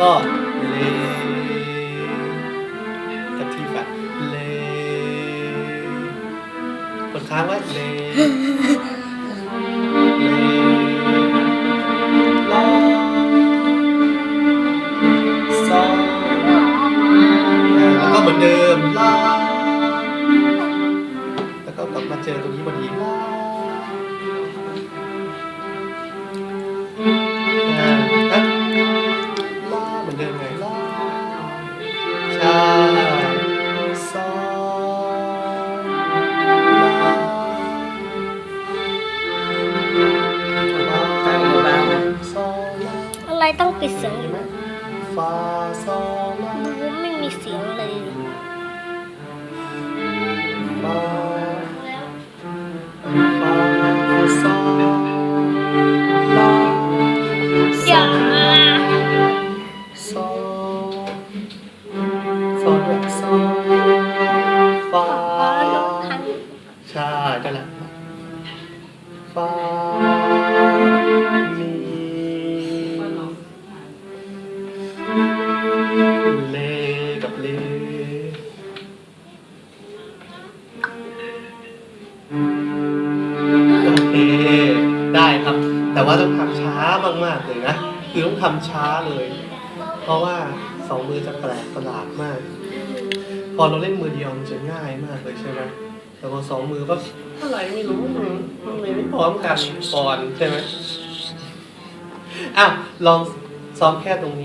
ก็เลกับทีฝะเลกดค้างไว้เล ปิดเสียงอเห็นยู่ไหมฟาซอลาดูไม่มีเสียงเลยฟาฟาซอลาอย่าซอซอด้วยซอฟาอ๋อหนูทันใช่นั่นแหละฟา โอเคได้ครับ แต่ว่าต้องทำช้ามากๆเลยนะ คือต้องทำช้าเลย เพราะว่าสองมือจะแปลกประหลาดมาก พอเราเล่นมือเดียวมันจะง่ายมากเลยใช่ไหมแต่พอสองมือก็อะไรไม่รู้มันมันไม่พร้อมกันก่อนใช่ไหมอ้าวลองซ้อมแค่ตรงนี้